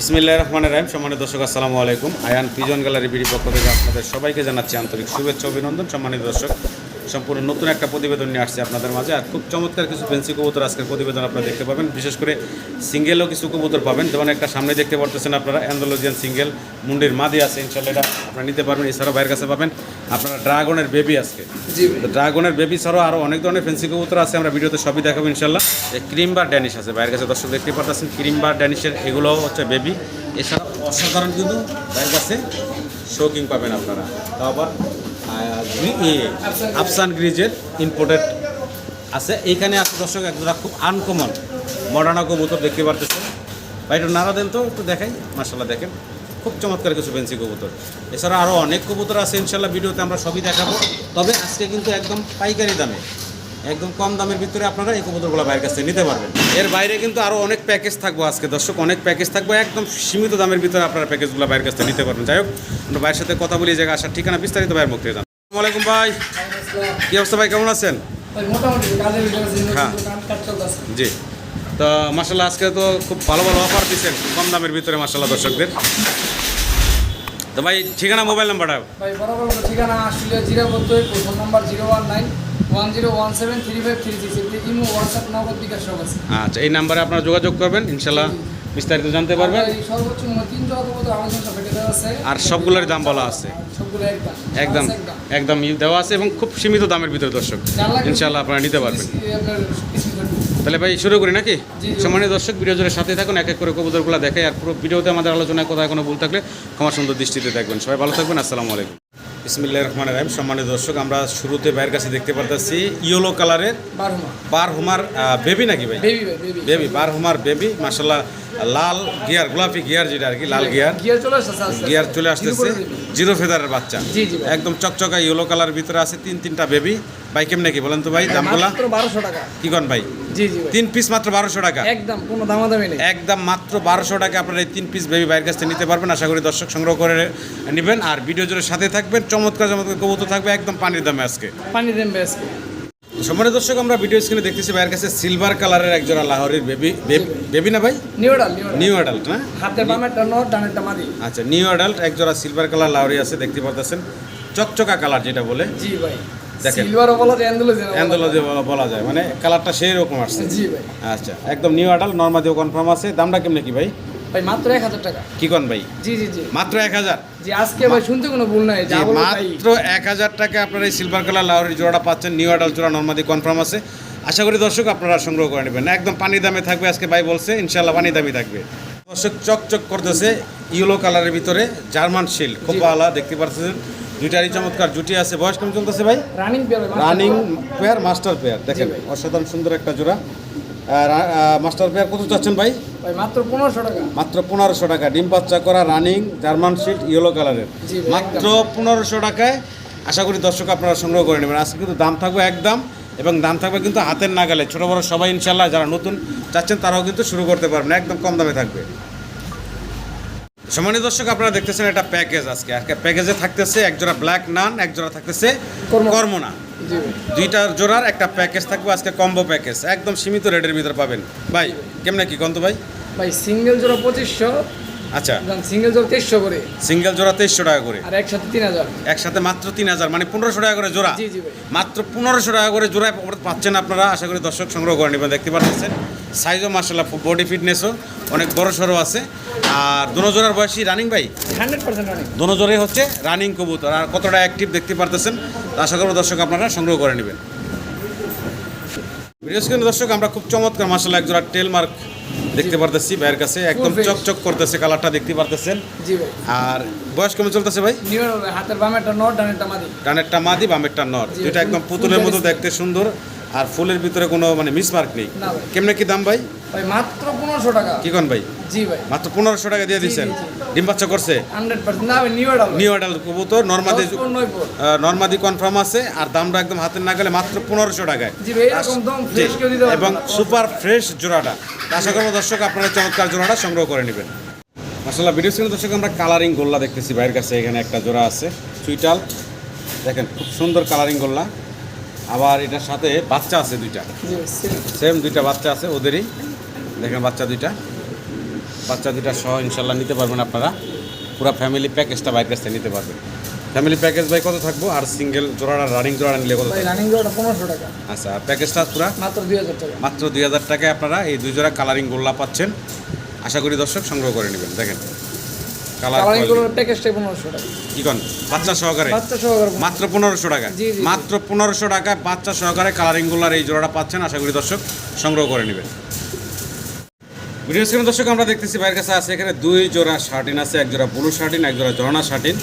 ইসমিল্লাহ রহমান রাহিম। সম্মানিত দর্শক, আসসালামু আলাইকুম। আয়ান পিজন গ্যালারি বিডি পক্ষ থেকে আপনাদের সবাইকে জানাচ্ছি আন্তরিক শুভেচ্ছা, অভিনন্দন। সম্মানিত দর্শক, সম্পূর্ণ নতুন একটা প্রতিবেদন নিয়ে আসছে আপনাদের মাঝে। আর খুব চমৎকার কিছু ফেন্সি কবুতর আজকের প্রতিবেদন আপনারা দেখতে পাবেন। বিশেষ করে সিঙ্গেলও কিছু কবুতর পাবেন। যেমন একটা সামনে দেখতে পারতেছেন আপনারা অ্যান্ডোলজিয়ান সিঙ্গেল মুন্ডির মাদি আছে, ইনশাল্লাহ এটা আপনারা নিতে পারবেন এছাড়াও বাইরের কাছে পাবেন। আপনারা ড্রাগনের বেবি আজকে। তো ড্রাগনের বেবি ছাড়াও আরও অনেক ধরনের ফেন্সি কবুতর আছে আমরা ভিডিওতে সবই দেখাবো ইনশাল্লাহ এই ক্রিম বার ড্যানিশ আছে বাইরের কাছে দর্শক দেখতে পারতেছেন ক্রিম বার ড্যানিশের এগুলো হচ্ছে বেবি এছাড়াও অসাধারণ কিন্তু বাইরের কাছে শৌকিং পাবেন আপনারা। তাও আবার আফসান গ্রিজের ইম্পোর্টেড আছে। এইখানে আছে দর্শক একজোড়া খুব আনকমন মডার্না কবুতর দেখতে পারতেছেন। ভাই একটু নাড়া দেন তো একটু দেখাই মার্শাল্লাহ দেখেন। খুব চমৎকার কিছু ফেন্সি কবুতর। এছাড়া আরও অনেক কবুতর আছে ইনশাল্লাহ ভিডিওতে আমরা সবই দেখাবো। তবে আজকে কিন্তু একদম পাইকারি দামে একদম কম দামের ভিতরে আপনারা এই কবুতরগুলো বাইরের কাছ থেকে নিতে পারবেন। এর বাইরে কিন্তু আরও অনেক প্যাকেজ থাকব আজকে দর্শক অনেক প্যাকেজ থাকব একদম সীমিত দামের ভিতরে আপনারা প্যাকেজগুলো বাইরের কাছ থেকে নিতে পারবেন। যাই হোক আমরা ভাইয়ের সাথে কথা বলি জায়গা আসার ঠিকানা বিস্তারিত ভাইয়ের মুখ থেকে জান আসসালামু আলাইকুম ভাই। কী অবস্থা ভাই কেমন আছেন? হ্যাঁ। জি। তো মাসাল্লাহ আজকে তো খুব ভালো ভালো অফার দিচ্ছেন কম দামের ভিতরে মাসাল্লাহ দর্শকদের। তো ভাই ঠিকানা মোবাইল নাম্বারটা? ভাই বরাবর ঠিকানা আসলে zero বত্তর phone number zero one nine one zero one seven three five three six imo WhatsApp Nagad bKash সব আছে। আচ্ছা এই নাম্বারে আপনারা যোগাযোগ করবেন ইনশাল্লাহ বিস্তারিত জানতে পারবেন। সর্বোচ্চ তিন আছে। আর সবগুলোর দাম বলা আছে। একদম একদম দেওয়া আছে এবং খুব সীমিত দামের ভিতরে দর্শক। ইনশাল্লাহ আপনারা নিতে পারবেন এই আপনার স্ক্রিন করবেন। তাহলে ভাই শুরু করি নাকি। সম্মানীয় দর্শক ভিডিও সাথে থাকুন এক এক করে কবুতরগুলো দেখে আর পুরো ভিডিওতে আমাদের আলোচনায় কোথায় কোনো ভুল থাকলে ক্ষমা সুন্দর দৃষ্টিতে দেখবেন। সবাই ভালো থাকবেন আসসালামু আলাইকুম। ইসমিল্লা রহমান রাহিম। সম্মানিত দর্শক আমরা শুরুতে ভাইয়ের কাছে দেখতে পারতেছি ইয়েলো কালারের বারো হোমার বেবি নাকি ভাই? বেবি ভাই বেবি। বেবি বার হোমার বেবি মাসাল্লাহ লাল গিয়ার গোলাপি গিয়ার যেটা আর কি লাল গিয়ার। গিয়ার। চলে আসতেছে জিরো। জিরো ফেদারের বাচ্চা। একদম চকচকা ইয়েলো কালার ভিতরে আছে তিন তিনটা বেবি ভাই কেমনে কি বলেন তো ভাই দামগুলা? বারোশো টাকা। কি কন ভাই? জি জি তিন পিস মাত্র বারোশো টাকা। একদম কোনো দামাদামি নেই। একদম মাত্র বারোশো টাকা আপনারা এই তিন পিস বেবি বাইরের কাছ থেকে নিতে পারবেন। আশা করি দর্শক সংগ্রহ করে নেবেন। আর ভিডিও জুড়ে সাথে থাকবেন। চমৎকার চমৎকার কবুতর থাকবে একদম পানির দামে আজকে। পানি দেন বেশ সম্মানিত দর্শক আমরা ভিডিও স্ক্রিনে দেখতেছি বাইরের কাছে সিলভার কালারের একজোড়া লাহোরের বেবি বেবি না ভাই? নিউডাল নিউডাল নিউ অ্যাডাল্ট না? হাতের বামেরটা নট ডানেরটা মাদি। আচ্ছা নিউ অ্যাডাল্ট একজোড়া সিলভার কালার লাহরি আছে দেখতে পারতেছেন। চকচকা কালার যেটা বলে। জি ভাই। দেখেন। সিলভারও বলা যায় অ্যান্ডোলজি অ্যান্ডোলজি বলা যায়। মানে কালারটা সেই রকম আসছে। জি ভাই। আচ্ছা একদম নিউ অ্যাডাল্ট নর্মাদিও কনফার্ম আছে। দামটা কেমনে কি ভাই? ভাই মাত্র এক হাজার টাকা। কি কন ভাই? জি জি জি। মাত্র এক হাজার? জি আজকে ভাই শুনতে কোনো ভুল নাই মাত্র এক হাজার টাকা আপনারা এই সিলভার কালার লাহোরের জোড়াটা পাচ্ছেন। নিউ অ্যাডাল্ট জোড়া নর্মাদি কনফার্ম আছে। আশা করি দর্শক আপনারা সংগ্রহ করে নেবেন। একদম পানি দামে থাকবে আজকে ভাই বলছে ইনশাল্লাহ পানি দামি থাকবে। দর্শক চকচক করতেছে ইয়েলো কালারের ভিতরে জার্মান শিল্ড খোপাওয়ালা দেখতে পাচ্ছেন দুইটারই চমৎকার জুটি আছে। বয়স কেমন চলতেছে ভাই? রানিং পেয়ার মাস্টার পেয়ার দেখেন অসাধারণ সুন্দর একটা জোড়া। মাস্টার পেয়ার কত চাচ্ছেন ভাই? ভাই মাত্র পনেরোশো টাকা। মাত্র পনেরোশো টাকা। ডিম বাচ্চা করা রানিং জার্মান শিল্ড ইয়েলো কালারের। মাত্র পনেরোশো টাকায় আশা করি দর্শক আপনারা সংগ্রহ করে নেবেন। আজকে কিন্তু দাম থাকবে একদম এবং দাম থাকবে কিন্তু হাতের নাগালে। ছোটো বড়ো সবাই ইনশাল্লাহ যারা নতুন চাচ্ছেন তারাও কিন্তু শুরু করতে পারবেন। একদম কম দামে থাকবে। সম্মানিত দর্শক আপনারা দেখতেছেন একটা প্যাকেজ আজকে। আজকে প্যাকেজে থাকতেছে এক জোড়া ব্ল্যাক নান এক জোড়া থাকতেছে কর্ম- কর্মনা। দুইটার জোড়ার একটা প্যাকেজ থাকবে আজকে কম্বো প্যাকেজ। একদম সীমিত রেটের ভিতরে পাবেন। ভাই কেমনে কি কন্ত ভাই? ভাই সিঙ্গেল জোড়া পঁচিশশো আচ্ছা। সিঙ্গেল জোড়া তেইশশো করে। সিঙ্গেল জোড়া তেইশশো টাকা করে। আর একসাথে তিন হাজার। একসাথে মাত্র তিন হাজার মানে পনেরোশো টাকা করে জোড়া। জি জি মাত্র পনেরোশো টাকা করে জোড়ায় পাচ্ছেন আপনারা আশা করি দর্শক সংগ্রহ করে নেবেন দেখতে পাচ্ছেন। সাইজও মার্শাল্লাহ বডি ফিটনেসও অনেক বড় সড়ো আছে। আর দোনো জোড়ার বয়সী রানিং ভাই? হান্ড্রেড পার্সেন্ট রানিং দোনো জোরে হচ্ছে রানিং কবুতর আর কতটা অ্যাক্টিভ দেখতে পারতেছেন আশা করব দর্শক আপনারা সংগ্রহ করে নেবেন। স্ক্রিনে দর্শক আমরা খুব চমৎকার মার্শাল এক জোড়া টেল মার্ক দেখতে পারতেছি ভাইয়ের কাছে একদম চকচক করতেছে কালারটা দেখতে পারতেছেন। জি ভাই। আর বয়স কেমন চলতেছে ভাই? হাতের বামেরটা নট ডানেরটা মাদি। ডানেরটা মাদি বামেরটা নর দুইটা একদম পুতুলের মতো দেখতে সুন্দর আর ফুলের ভিতরে কোনো মানে মিসমার্ক নেই। কেমনে কি দাম ভাই? ভাই মাত্র পনেরোশো টাকা। কি কোন ভাই? জি ভাই। মাত্র পনেরোশো টাকা দিয়ে দিচ্ছেন? ডিম বাচ্চা করছে? Hundred percent. না নিউ এডাল নিউ অ্যাডাল কবুতর নর্মাদি নর্মাদি কনফার্ম আছে আর দামটা একদম হাতের না গেলে মাত্র পনেরোশো টাকায়। জি ভাই এরকম দম ফ্রেশ কেউ দিতে এবং সুপার ফ্রেশ জোড়াটা। আশা করব দর্শক আপনারা চমৎকার জোড়াটা সংগ্রহ করে নেবেন। মাসাল্লাহ ভিডিও স্ক্রিনে দর্শক আমরা কালারিং গোল্লা দেখতেছি। বাইরের কাছে এখানে একটা জোড়া আছে সুইটাল দেখেন খুব সুন্দর কালারিং গোল্লা। আবার এটার সাথে বাচ্চা আছে দুইটা। সেম দুইটা বাচ্চা আছে ওদেরই। দেখেন বাচ্চা দুইটা। বাচ্চা দুটা সহ ইনশাল্লাহ নিতে পারবেন আপনারা। পুরো ফ্যামিলি প্যাকেজটা বাইরের কাছ থেকে নিতে পারবেন। ফ্যামিলি প্যাকেজ ভাই কত থাকব? আর সিঙ্গেল জোড়া রানিং জোড়া নিলে কত রানিং জোড়াটা পনেরোশো টাকা। আচ্ছা প্যাকেজটা পুরো? মাত্র দুই হাজার টাকা। মাত্র দুই হাজার টাকায় আপনারা এই দুই জোড়া কালারিং গোল্লা পাচ্ছেন। আশা করি দর্শক সংগ্রহ করে নেবেন। দেখেন কালারগুলোর প্যাকেজটাই পনেরোশো টাকা। কি কন? বাচ্চা সহকারে? বাচ্চা সহকারে মাত্র পনেরোশো টাকা। মাত্র পনেরোশো টাকায় বাচ্চা সহকারে কালারিং গোল্লার এই জোড়াটা পাচ্ছেন। আশা করি দর্শক সংগ্রহ করে নেবেন। ভিডিও স্ক্রিনে দর্শক আমরা দেখতেছি বাইরের কাছে আছে এখানে দুই জোড়া শার্টিন আছে এক জোড়া ব্লু শার্টিন এক জোড়া জর্না শার্টিন।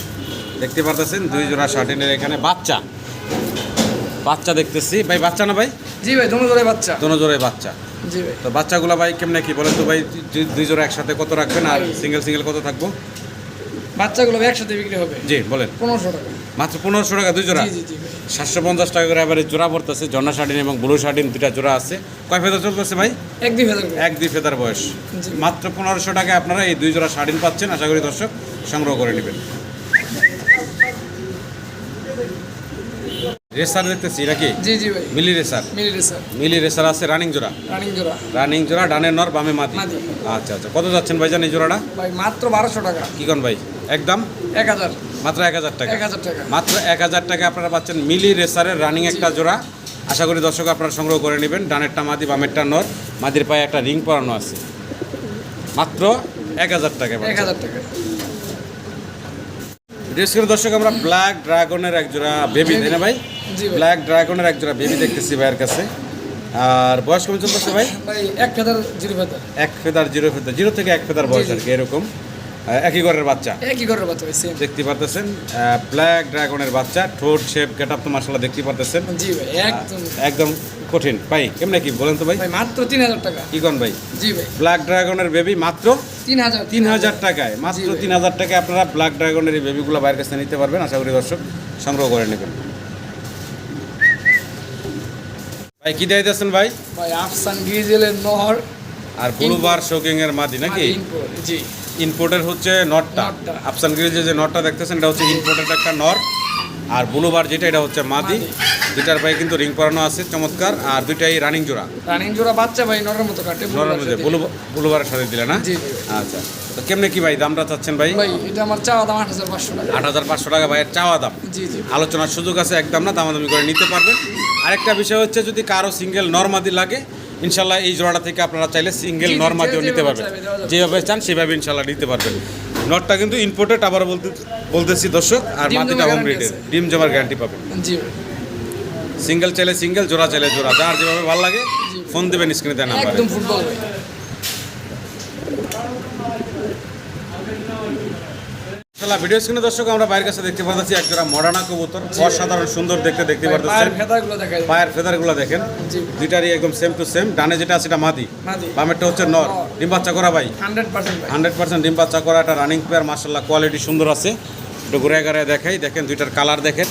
দেখতে পারতেছেন দুই জোড়া শার্টিনের এখানে বাচ্চা। বাচ্চা দেখতেছি। ভাই বাচ্চা না ভাই? জি ভাই দোনো জোড়ায় বাচ্চা। দোনো জোড়ায় বাচ্চা। জি ভাই। তো বাচ্চাগুলো ভাই কেমনে কি বলেন তো ভাই দুই- দুই জোড়া একসাথে কত রাখবেন আর সিঙ্গেল সিঙ্গেল কত থাকব? বাচ্চাগুলো একসাথে বিক্রি হবে। জি বলেন। পনেরোশো টাকা। মাত্র পনেরোশো টাকা দুই জোড়া? সাতশো পঞ্চাশ টাকা করে এবারে জোড়া পড়তেছে। জন্না শার্টিন এবং ব্লু শার্টিন দুটা জোড়া আছে। কয় ফেদার চলতেছে ভাই? এক দুই করে। এক দুই ফেদার বয়স। মাত্র পনেরোশো টাকায় আপনারা এই দুই জোড়া শার্টিন পাচ্ছেন। আশা করি দর্শক সংগ্রহ করে নেবেন। রেসার দেখতেছি এটা কি? জি জি ভাই। মিলি রেসার। মিলি স্যার মিলি রেসার আছে রানিং জোড়া? রানিং জোড়া। রানিং জোড়া ডানের নর বামে মাদি। আচ্ছা আচ্ছা। কত যাচ্ছেন ভাইজান এই জোড়াটা? ভাই মাত্র বারোশো টাকা। কি কন ভাই? একদম এক হাজার। মাত্র এক হাজার টাকা। মাত্র এক হাজার টাকা আপনারা পাচ্ছেন মিলি রেসারের রানিং একটা জোড়া। আশা করি দর্শক আপনারা সংগ্রহ করে নেবেন। ডানেরটা মাদি বামেরটা নর। মাদির পায়ে একটা রিং পরানো আছে। মাত্র এক হাজার টাকা এক হাজার টাকা। দর্শক আমরা ব্ল্যাক ড্রাগনের এক জোড়া বেবি তাই না ভাই? ব্ল্যাক ড্রাগনের এক জোড়া বেবি দেখতেছি ভাইয়ের কাছে। আর বয়স কমে চলতেছে ভাই? এক হাজার জিরো হাজার এক ফেদার জিরো ফেদার জিরো থেকে এক ফেদার বয়স। আর কি এরকম। একই ঘরের বাচ্চা। একই ঘরের বাচ্চা ভাই সেম দেখতে পারতেছেন? ব্ল্যাক ড্রাগনের বাচ্চা ঠোঁট শেপ গেট আপ তো মাসাল্লাহ দেখতে পারতেছেন। জি ভাই একদম। একদম কঠিন। ভাই কেমনে কি বলেন তো ভাই। ভাই মাত্র তিন হাজার টাকা। কি কন ভাই? জি ভাই। ব্ল্যাক ড্রাগনের বেবি মাত্র তিন হাজার তিন হাজার টাকায়। মাত্র। তিন হাজার টাকায় আপনারা ব্ল্যাক ড্রাগনের এই বেবিগুলো বাইরের কাছে নিতে পারবেন। আশা করি দর্শক সংগ্রহ করে নেবেন। ভাই কি দিয়ে দিয়েছেন ভাই? ভাই আফসান গ্রিজেলের নহর আর ব্লুবার শোকিং এর মাদি নাকি? জি। ইনপোর্টের হচ্ছে নটটা। আফসান গ্রিজে যে নটটা দেখতেছেন এটা হচ্ছে ইনপোর্টের একটা নর। আর ব্লুবার যেটা এটা হচ্ছে মাদি। দুইটার পায়ে কিন্তু রিং পরানো আছে চমৎকার। আর দুইটাই রানিং জোড়া। রানিং জোড়া বাচ্চা ভাই নরের মতো কাটে নরের মধ্যে ব্লু ব্লুবারের সাথে দিলে না। আচ্ছা। তো কেমনে কি ভাই দামটা চাচ্ছেন ভাই? ভাই এটা আমার চাওয়া দাম আট হাজার পাঁচশো টাকা। আট হাজার পাঁচশো টাকা ভাইয়ের চাওয়া দাম। জি জি। আলোচনার সুযোগ আছে একদম না দামাদামি করে নিতে পারবেন। আরেকটা বিষয় হচ্ছে যদি কারও সিঙ্গেল নর্মাদি লাগে ইনশাল্লাহ এই জোড়াটা থেকে আপনারা চাইলে সিঙ্গেল নর নিতে পারবেন। যেভাবে চান সেভাবে ইনশাল্লাহ নিতে পারবেন। নটটা কিন্তু ইম্পোর্টেড আবার বলতে বলতেছি দর্শক আর মাটিটা হোম রেডের ডিম জমার গ্যারান্টি পাবেন। জি। সিঙ্গেল চাইলে সিঙ্গেল জোড়া চাইলে জোড়া। যার যেভাবে ভালো লাগে ফোন দেবেন স্ক্রিনে দেন নাম্বারে। একদম ফুটবল ইনশাল্লাহ ভিডিও স্ক্রিনে দর্শক আমরা বাইরের কাছে দেখতে পাচ্ছি একজোড়া মডার্না কবুতর। অসাধারণ সুন্দর দেখতে দেখতে পাচ্ছি পায়ের পায়ের ফেদারগুলো দেখেন। দুইটারই একদম সেম টু সেম ডানে যেটা আছে এটা মাদি। বামেরটা হচ্ছে নর। ডিম্বা ডিম বাচ্চা করা ভাই। হান্ড্রেড পার্সেন্ট ভাই। হান্ড্রেড পার্সেন্ট ডিম বাচ্চা করা। একটা রানিং প্লেয়ার মার্শাল্লাহ কোয়ালিটি সুন্দর আছে। একটু ঘুরে ঘুরে দেখাই। দেখেন দুইটার কালার দেখেন।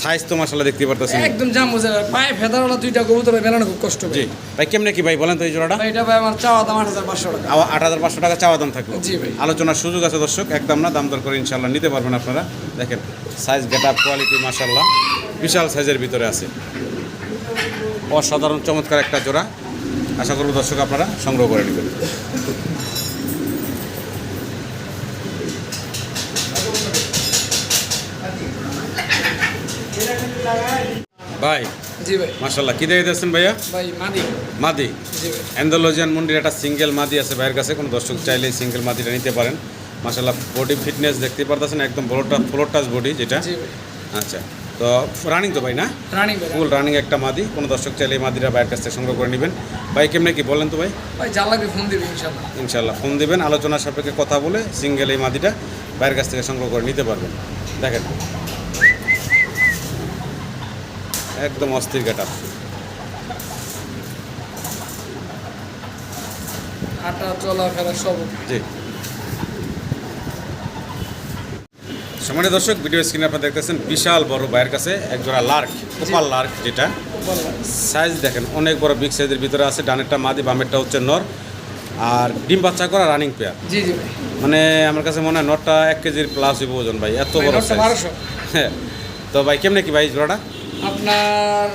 সাইজ তো মার্শাল্লাহ দেখতে পারতেছেন। একদম জাম বোঝা পায়ে ফেদারওয়ালা দুইটা কবুতর মেলানো খুব কষ্ট জি ভাই কেমনে কি ভাই বলেন তো এই জোড়াটা? এটা ভাই আমার চাওয়া দাম আট হাজার পাঁচশো টাকা। আবার আট হাজার পাঁচশো টাকা চাওয়া দাম থাকল। জি ভাই। আলোচনার সুযোগ আছে দর্শক একদম না দাম দর করে ইনশাল্লাহ নিতে পারবেন আপনারা। দেখেন সাইজ গেট আপ কোয়ালিটি মার্শাল্লাহ বিশাল সাইজের ভিতরে আছে। অসাধারণ চমৎকার একটা জোড়া। আশা করব দর্শক আপনারা সংগ্রহ করে নেবেন। ভাই জি ভাই। মার্শাল্লাহ কি দিয়ে দিয়েছেন ভাইয়া? ভাই মাদি। মাদি। জি ভাই। অ্যান্ডোলজিয়ান মন্দির একটা সিঙ্গেল মাদি আছে ভাইয়ের কাছে কোনো দর্শক চাইলে সিঙ্গেল মাদিটা নিতে পারেন। মাসাল্লাহ বডি ফিটনেস দেখতে পারতেছেন একদম ফ্লোর ফ্লোর টাচ বডি যেটা। আচ্ছা তো রানিং তো ভাই না? রানিং ফুল রানিং একটা মাদি কোনো দর্শক চাইলে এই মাদিরা ভাইয়ের কাছ থেকে সংগ্রহ করে নেবেন। ভাই কেমনে কি বলেন তো ভাই? ভাই যা লাগবে ফোন ইনশাল্লাহ ইনশাল্লাহ ফোন দেবেন আলোচনার সাপেক্ষে কথা বলে সিঙ্গেল এই মাদিটা ভাইয়ের কাছ থেকে সংগ্রহ করে নিতে পারবেন। দেখেন একদম অস্থির গেটা হাঁটা চলা সব। জি। সম্মানিত দর্শক ভিডিও স্ক্রিনে আপনারা দেখতেছেন বিশাল বড় ভাইয়ের কাছে এক জোড়া লার্ক কোপাল লার্ক যেটা। সাইজ দেখেন অনেক বড় বিগ সাইজের ভিতরে আছে ডানেরটা মাদি বামেরটা হচ্ছে নর। আর ডিম বাচ্চা করা রানিং পেয়ার জি জি মানে আমার কাছে মনে হয় নটটা এক কেজির প্লাস ওজন ভাই এত বড় সাইজ হ্যাঁ। তো ভাই কেমনে কি ভাই জোড়াটা? আপনার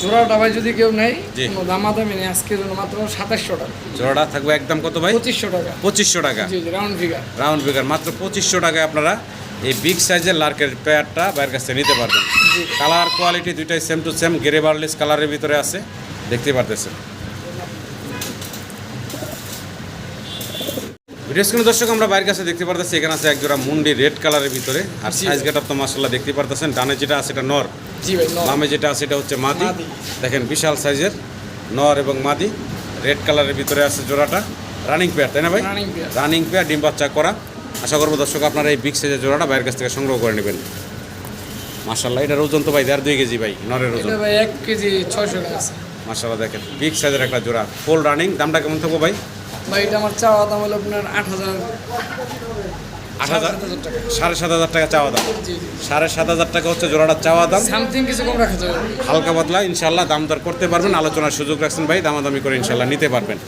জোড়াটা ডাবায় যদি কেউ নেয়। কোনো দামাদামি নেই আজকের জন্য মাত্র সাতাশশো টাকা। জোড়াটা থাকবে একদম কত ভাই? পঁচিশশো টাকা। পঁচিশশো টাকা। রাউন্ড ফিগার রাউন্ড ফিগার মাত্র পঁচিশশো টাকায় আপনারা এই বিগ সাইজের লার্কের পেয়ারটা বাইরের কাছে নিতে পারবেন। জি। কালার কোয়ালিটি দুইটাই same to same grey barless কালারের ভিতরে আছে। দেখতে পারতেছেন। ভিডিও স্ক্রিনে দর্শক আমরা বাইরের কাছে দেখতে পারতেছি এখানে আছে একজোড়া মুন্ডি রেড কালারের ভিতরে। আর সাইজ গেট তো মাসাল্লাহ দেখতে পারতেছেন ডানে যেটা আছে এটা নর। বামে যেটা আছে এটা হচ্ছে মাদি। দেখেন বিশাল সাইজের নর এবং মাদি রেড কালারের ভিতরে আছে জোড়াটা। রানিং পেয়ার তাই না ভাই? রানিং পেয়ার ডিম বাচ্চা করা। আশা করব দর্শক আপনারা এই বিগ সাইজের জোড়াটা বাইরের কাছ থেকে সংগ্রহ করে নেবেন। মার্শাল্লাহ এটার ওজন তো ভাই দেড় দুই কেজি ভাই নরের ওজন। এক কেজি ছয়শো মার্শাল্লাহ দেখেন বিগ সাইজের একটা জোড়া ফুল রানিং দামটা কেমন থাকব ভাই? ভাই এটা আমার চাওয়া দাম হলো আপনার আট হাজার। আট সাড়ে হাজার সাত হাজার টাকা। সাড়ে সাত হাজার টাকা চাওয়া দাম? সাড়ে সাত হাজার টাকা হচ্ছে জোড়াটা চাওয়া দাম? সামথিং কিছু কম রাখা যাবে। হালকা পাতলা ইনশাল্লাহ দাম দর করতে পারবেন। আলোচনার সুযোগ রাখছেন ভাই দামাদামি করে ইনশাল্লাহ নিতে পারবেন।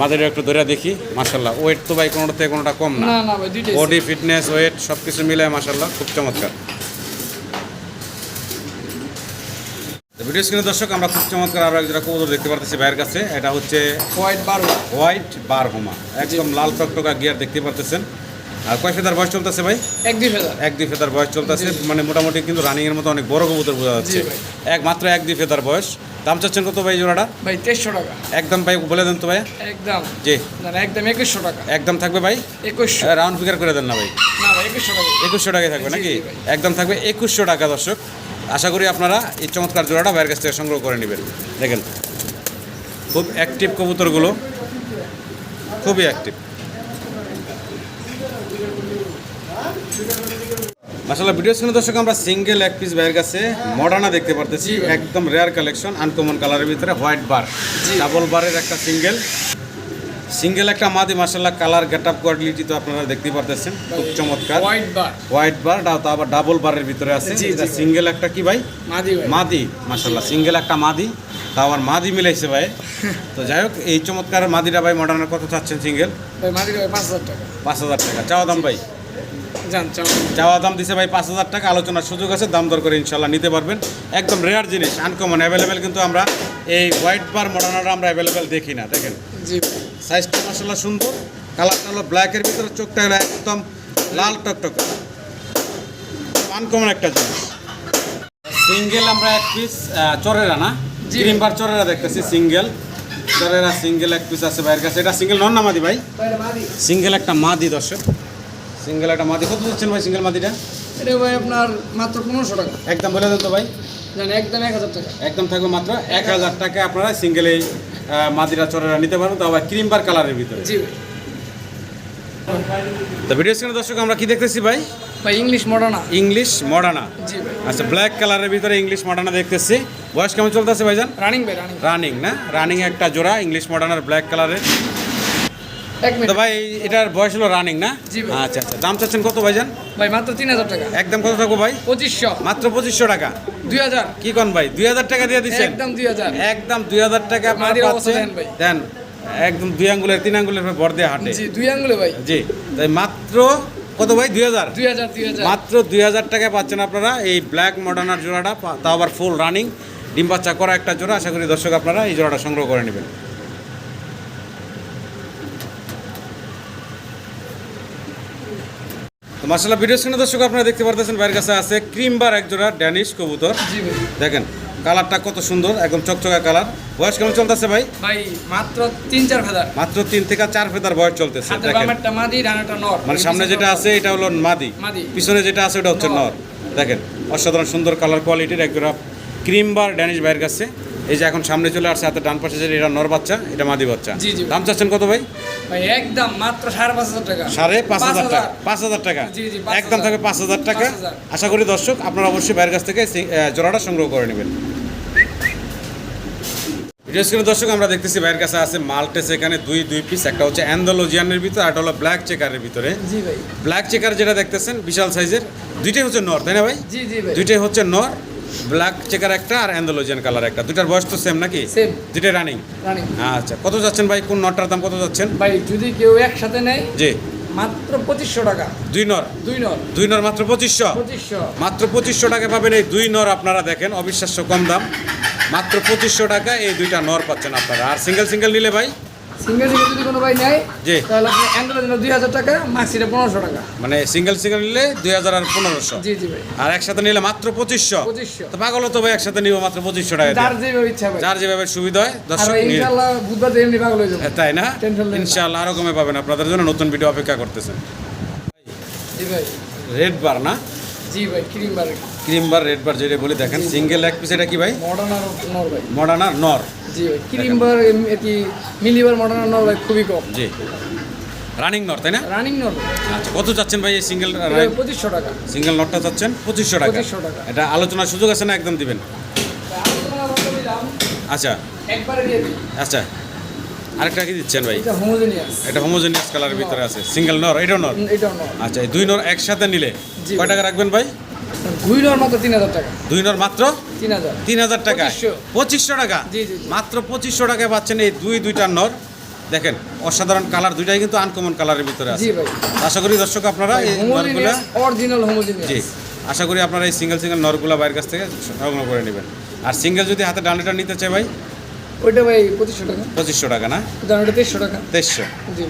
মাদের একটু ধরে দেখি মার্শাল্লাহ ওয়েট তো ভাই কোনোটা কোনোটা কম না। বডি ফিটনেস ওয়েট সব কিছু মিলে মাসাল্লাহ খুব চমৎকার। ভিডিও স্ক্রিনে দর্শক আমরা খুব চমৎকার আরও একজোড়া কবুতর দেখতে পারতেছি ভাইয়ের কাছে। এটা হচ্ছে হোয়াইট বারো হোয়াইট বার হোমা একদম লাল টকটকা গিয়ার দেখতে পারতেছেন। আর কয় ফেদার বয়স চলতেছে ভাই? এক দুই হাজার এক দুই ফেদার বয়স চলতেছে। মানে মোটামুটি কিন্তু রানিং এর মতো অনেক বড় কবুতর বোঝা যাচ্ছে। ভাই। এক মাত্র এক দুই ফেদার বয়স। দাম চাচ্ছেন কত ভাই জোড়াটা? ভাই তেইশশো টাকা। একদম ভাই বলে দেন তো ভাই একদম। জি। না একদম একুশশো টাকা। একদম থাকবে ভাই? একুশশো। রাউন্ড ফিগার করে দেন না ভাই। না ভাই একুশশো টাকা। একুশশো টাকায় থাকবে নাকি। একদম থাকবে একুশশো টাকা দর্শক। আশা করি আপনারা এই চমৎকার জোড়াটা বাইরের কাছ থেকে সংগ্রহ করে নেবেন। দেখেন খুব অ্যাক্টিভ কবুতরগুলো খুবই অ্যাক্টিভ মাসাল্লাহ ভিডিও স্ক্রিনে দর্শক আমরা সিঙ্গেল এক পিস বাইরের কাছে মডার্না দেখতে পারতেছি। একদম রেয়ার কালেকশন আনকমন কালারের ভিতরে হোয়াইট বার ডাবল বারের একটা সিঙ্গেল সিঙ্গেল একটা মাদি মাসাল্লাহ কালার গেট আপ কোয়ালিটি তো আপনারা দেখতেই পারতেছেন। খুব চমৎকার। হোয়াইট বার হোয়াইট বার তা আবার ডাবল বারের ভিতরে আছে। এটা সিঙ্গেল একটা কি ভাই? মাদি ভাই। মাদি মাশাল্লাহ সিঙ্গেল একটা মাদি। তা আবার মাদি মিলাইছে ভাই। তো যাই হোক এই চমৎকার মাদিটা ভাই মডার্নের কত চাচ্ছেন সিঙ্গেল? ভাই মাদি পাঁচ হাজার টাকা। পাঁচ হাজার টাকা। চাওয়া দাম ভাই? চাওয়া দাম। দিছে ভাই পাঁচ হাজার টাকা। আলোচনার সুযোগ আছে দাম দর করে ইনশাল্লাহ নিতে পারবেন। একদম রেয়ার জিনিস আনকমন অ্যাভেলেবেল কিন্তু আমরা এই হোয়াইট বার মডার্নাটা আমরা অ্যাভেলেবেল দেখি না দেখেন? জি। সাইজটা মাসাল্লাহ সুন্দর কালারটা হলো ব্ল্যাকের ভিতরে চোখটা হলো একদম লাল টকটক। আনকমন একটা জিনিস। সিঙ্গেল আমরা এক পিস চরেরা না। ক্রিমবার চরেরা দেখতেছি সিঙ্গেল চরেরা সিঙ্গেল এক পিস আছে ভাইয়ের কাছে। এটা সিঙ্গেল নন না মাদি ভাই? সিঙ্গেল একটা মাদি দর্শক। সিঙ্গেল একটা মাদি। কত দিচ্ছেন ভাই সিঙ্গেল মাদিটা? এটা ভাই আপনার মাত্র পনেরোশো টাকা। একদম বলে দেন তো ভাই। একদম এক হাজার টাকা। একদম থাকবে মাত্র এক হাজার টাকা। আপনারা সিঙ্গেল এই আহ, মাদিরা চরেরা নিতে পারেন তো আবার ক্রিমবার কালারের ভিতরে। জি। তো ভিডিও স্ক্রিনে দর্শক আমরা কি দেখতেছি ভাই? ভাই ইংলিশ মডার্না ইংলিশ মডার্না জি আচ্ছা ব্ল্যাক কালারের ভিতরে ইংলিশ মডার্না দেখতেছি। বয়স কেমন চলতেছে ভাইজান? রানিং ভাই রানিং রানিং না? রানিং একটা জোড়া ইংলিশ মডার্নার ব্ল্যাক কালারের তো ভাই এটার বয়স হলো রানিং না? ভাই। আচ্ছা আচ্ছা। দাম চাচ্ছেন কত ভাইজান? ভাই মাত্র তিন হাজার টাকা। একদম কত থাকব ভাই? পঁচিশশো। মাত্র পঁচিশশো টাকা? দুই হাজার। কি কোন ভাই? দুই হাজার টাকা দিয়ে দিচ্ছেন? একদম দুই হাজার। একদম দুই হাজার টাকা আপনারা পাচ্ছেন। দেন একদম দুই আঙ্গুলের তিন আঙ্গুলের ভর দিয়ে হাঁটে। জি দুই আঙ্গুলে ভাই। জি। তাই মাত্র কত ভাই? দুই হাজার? মাত্র দুই হাজার টাকায় পাচ্ছেন আপনারা এই ব্ল্যাক মডার্নার জোড়াটা তাও আবার ফুল রানিং ডিম বাচ্চা করা একটা জোড়া আশা করি দর্শক আপনারা এই জোড়াটা সংগ্রহ করে নেবেন। তো মার্শাল্লাহ ভিডিও স্ক্রিনে দর্শক আপনারা দেখতে পারতেছেন বাইরের কাছে আছে ক্রিম বার এক জোড়া ড্যানিশ কবুতর। দেখেন কালারটা কত সুন্দর একদম চকচকা কালার বয়স কেমন চলতেছে ভাই? ভাই মাত্র তিন চার ফেদার। মাত্র তিন থেকে চার ফেদার বয়স চলতেছে মানে সামনে যেটা আছে এটা হলো মাদি। মাদি। পিছনে যেটা আছে ওটা হচ্ছে নর। দেখেন অসাধারণ সুন্দর কালার কোয়ালিটির একজোড়া ক্রিম বার ড্যানিশ বাইরের কাছে। এই যে এখন সামনে চলে আসছে হাতে ডান পাশে যেটা এটা নর বাচ্চা এটা মাদি বাচ্চা। দাম চাচ্ছেন কত ভাই? ভাই একদম মাত্র সাড়ে পাঁচ হাজার টাকা। সাড়ে পাঁচ হাজার টাকা পাঁচ হাজার টাকা। জি, জি, পাঁচ একদম। থাকবে পাঁচ হাজার টাকা। আশা করি দর্শক আপনারা অবশ্যই বাইরের কাছ থেকে জোড়াটা সংগ্রহ করে নেবেন। ভিডিও স্ক্রিনে দর্শক আমরা দেখতেছি বাইরের কাছে আছে মাল্টেস এখানে দুই দুই পিস একটা হচ্ছে অ্যান্ডোলজিয়ানের ভিতরে আর হলো ব্ল্যাক চেকারের ভিতরে। জি ভাই। ব্ল্যাক চেকার যেটা দেখতেছেন বিশাল সাইজের দুইটাই হচ্ছে নর তাই না ভাই? জি জি ভাই। দুইটাই হচ্ছে নর। ব্ল্যাক চেকার একটা আর অ্যান্ডোলজিয়ান কালার একটা। দুটার বয়স তো সেম নাকি? Same. দুইটাই রানিং রানিং আচ্ছা কত যাচ্ছেন ভাই? কোন নটটার দাম কত যাচ্ছেন? ভাই যদি কেউ একসাথে নেয় জি। মাত্র পঁচিশশো টাকা। দুই নর দুই নর দুই নর মাত্র পঁচিশশো? পঁচিশশো। মাত্র পঁচিশশো টাকা পাবেন এই দুই নর আপনারা দেখেন অবিশ্বাস্য কম দাম। মাত্র পঁচিশশো টাকা এই দুইটা নর পাচ্ছেন আপনারা। আর সিঙ্গেল সিঙ্গেল নিলে ভাই? সিঙ্গেল সিঙ্গেল যদি কোনো ভাই নেয় জি। তাহলে আপনি অ্যান্ড্রয়েড দুই হাজার টাকা পনেরোশো টাকা। মানে সিঙ্গেল সিঙ্গেল নিলে দুই হাজার আর পনেরোশো। জি জি ভাই। আর একসাথে নিলে মাত্র পঁচিশশো। পঁচিশশো। তো পাগল তো ভাই একসাথে নিব মাত্র পঁচিশশো টাকা যার যেভাবে ইচ্ছা ভাই। যার যেভাবে সুবিধা হয় দর্শক ইনশাল্লাহ বুধবার এমনি পাগল হয়ে যাবে। তাই না? Tension নেই ইনশাআল্লাহ আরও কমে পাবেন। আপনাদের জন্য নতুন ভিডিও অপেক্ষা করতেছেন জি ভাই। রেড বার না? জি ভাই cream bar cream bar red bar যেটা বলি দেখেন সিঙ্গেল এক পিস এটা কি ভাই? মডার্ন আর নর ভাই। মডার্ন আর নর। জি ভাই ক্রিম এটি মিলিবার মডার্ন নর ভাই খুবই কম। জি। রানিং নর তাই না? রানিং নর। আচ্ছা কত চাচ্ছেন ভাই এই সিঙ্গেল পঁচিশশো টাকা। সিঙ্গেল নটটা চাচ্ছেন? পঁচিশশো টাকা। 2500 টাকা। এটা আলোচনার সুযোগ আছে না একদম দিবেন? আচ্ছা। একবারে দিয়ে দিই আচ্ছা। আরেকটা কি দিচ্ছেন ভাই? এটা হোমোজেনিয়াস এটা হোমোজেনিয়াস কালারের ভিতরে আছে। সিঙ্গেল নর এটাও নর? আচ্ছা এই দুই নর একসাথে নিলে কয় টাকা রাখবেন ভাই? দুই নর মাত্র তিন হাজার টাকা। দুই নর মাত্র তিন হাজার। তিন হাজার টাকা। পঁচিশশো। টাকা। মাত্র পঁচিশশো টাকায় পাচ্ছেন এই দুই দুইটা নর। দেখেন অসাধারণ কালার দুইটাই কিন্তু আনকমন কালারের ভিতরে আছে। আশা করি দর্শক আপনারা এই নরগুলা অরিজিনাল জি আশা করি আপনারা এই সিঙ্গেল সিঙ্গেল নরগুলা বাইরের কাছ থেকে সংগ্রহ করে নেবেন। আর সিঙ্গেল যদি হাতে ডান্ডিটা নিতে চাই ভাই? ওইটা ভাই পঁচিশশো টাকা। পঁচিশশো টাকা না? তেইশশো টাকা। তেইশশো। জি।